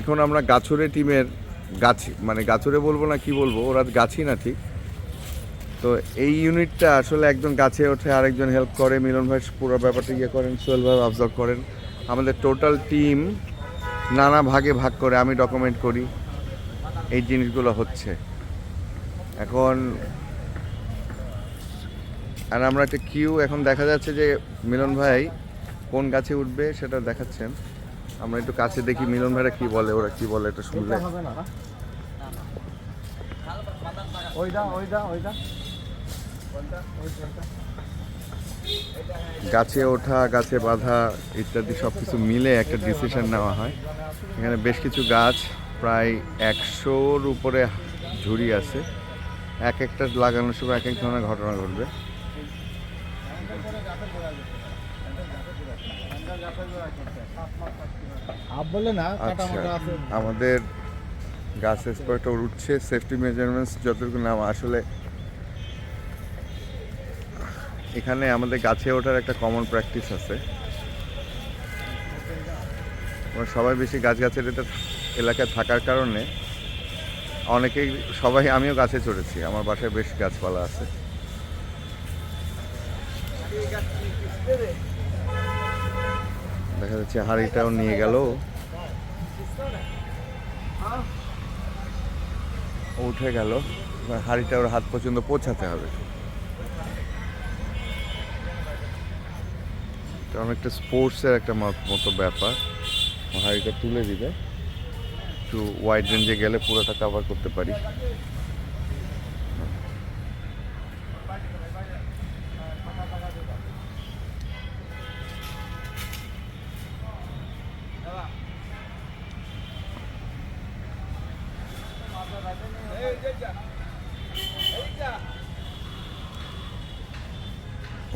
এখন আমরা গাছরে টিমের গাছ মানে গাছরে বলব না কি বলব, ওরা গাছই না ঠিক। তো এই ইউনিটটা আসলে একজন গাছে ওঠে, আরেকজন হেল্প করে। মিলন ভাই পুরো ব্যাপারটা ইয়ে করেন, সোহেল ভাই অবজার্ভ করেন। আমাদের টোটাল টিম নানা ভাগে ভাগ করে আমি ডকুমেন্ট করি, এই জিনিসগুলো হচ্ছে। এখন, আর আমরা একটা কিউ এখন দেখা যাচ্ছে যে মিলন ভাই কোন গাছে উঠবে সেটা দেখাচ্ছেন। আমরা একটু কাছে দেখি মিলন ভাইরা কি বলে ওরা কি বলে এটা শুনলে? গাছে ওঠা গাছে বাঁধা ইত্যাদি সব কিছু মিলে একটা ডিসিশন নেওয়া হয়। এখানে বেশ কিছু গাছ প্রায় একশোর উপরে ঝুড়ি আছে। এক একটা লাগানোর সময় এক এক ধরনের ঘটনা ঘটবে। আমাদের গাছ এক্সপার্টর উঠছে সেফটি মেজারমেন্টস যতটুকু নাম আসলে এখানে আমাদের গাছে ওঠার একটা কমন প্র্যাকটিস আছে। আমরা সবাই বেশি গাছ গাছের এটা এলাকায় থাকার কারণে অনেকেই সবাই আমিও গাছে চড়েছি আমার বাসায় বেশ গাছপালা আছে। যাচ্ছে হাড়িটাও নিয়ে গেল। উঠে গেল। হাড়িটা ওর হাত পর্যন্ত পৌঁছাতে হবে। এটা অনেকটা স্পোর্টসের একটা মত- ব্যাপার। হাড়িটা তুলে দিবে। একটু ওয়াইড রেঞ্জে গেলে পুরোটা কভার করতে পারি।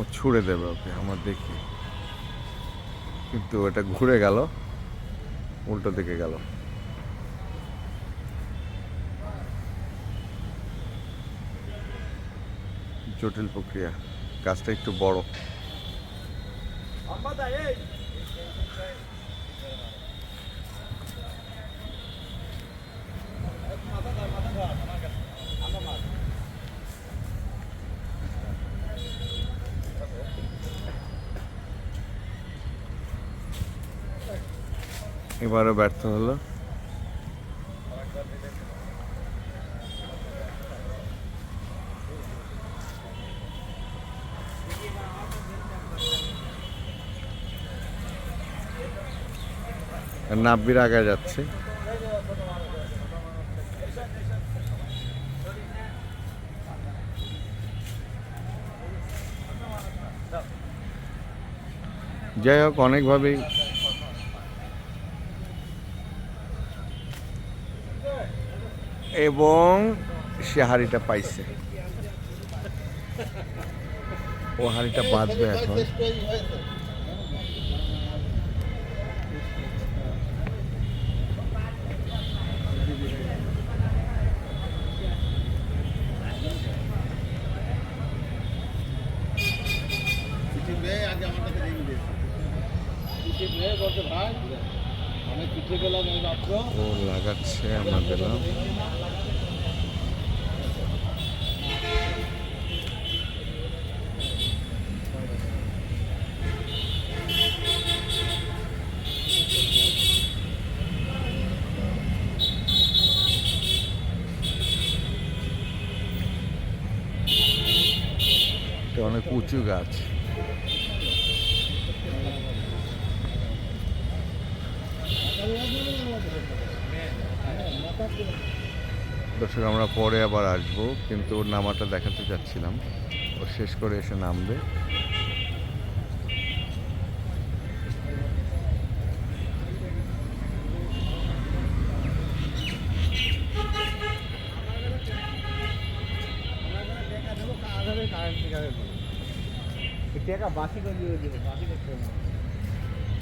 ও ছুঁড়ে দেবে ওকে, আমার দেখি। কিন্তু এটা ঘুরে গেল, উল্টো দিকে গেল। জটিল প্রক্রিয়া গাছটা একটু বড়। এবারও ব্যর্থ হলো। নাব্বির আগে যাচ্ছে। যাই হোক অনেকভাবেই এবং সে হাড়িটা পাইছে। ও হাড়িটা বাঁধবে এখন। আগে আমার কাছে ও লাগাচ্ছে আমরা দিলাম এটা অনেক উঁচু গাছ। দর্শক, আমরা পরে আবার আসব, কিন্তু ওর নামাটা দেখাতে চাচ্ছিলাম ও শেষ করে এসে নামবে বাসি বাসি করতে।